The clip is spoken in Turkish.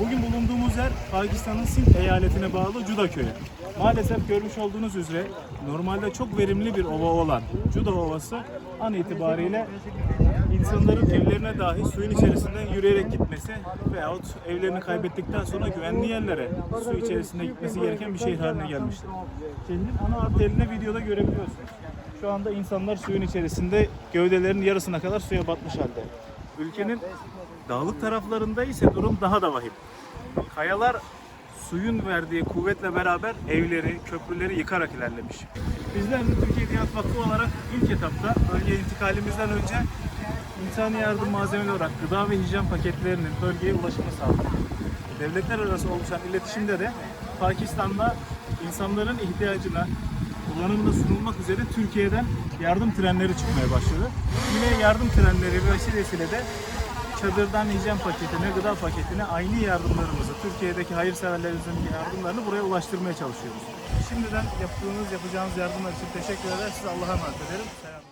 Bugün bulunduğumuz yer Pakistan'ın Sindh eyaletine bağlı Cuda köyü. Maalesef görmüş olduğunuz üzere normalde çok verimli bir ova olan Cuda Ovası an itibariyle insanların evlerine dahi suyun içerisinden yürüyerek gitmesi veyahut evlerini kaybettikten sonra güvenli yerlere su içerisinde gitmesi gereken bir şehir haline gelmiştir. Şehrin ana arterini videoda görebiliyorsunuz. Şu anda insanlar suyun içerisinde gövdelerinin yarısına kadar suya batmış halde. Ülkenin dağlık taraflarında ise durum daha da vahim. Kayalar suyun verdiği kuvvetle beraber evleri, köprüleri yıkarak ilerlemiş. Bizler de Türkiye Diyanet Vakfı olarak ilk etapta bölgeye intikalimizden önce insani yardım malzemeleri olarak gıda ve hijyen paketlerinin bölgeye ulaşımı sağladık. Devletler arası oluşan iletişimde de Pakistan'da insanların ihtiyacına kullanımına sunulmak üzere Türkiye'den yardım trenleri çıkmaya başladı. Yine yardım trenleri vesilesiyle de çadırdan hijyen paketine, gıda paketine aynı yardımlarımızı, Türkiye'deki hayırseverlerimizin yardımlarını buraya ulaştırmaya çalışıyoruz. Şimdiden yaptığınız, yapacağınız yardımlar için teşekkür eder. Size Allah'a emanet ederim. Selam.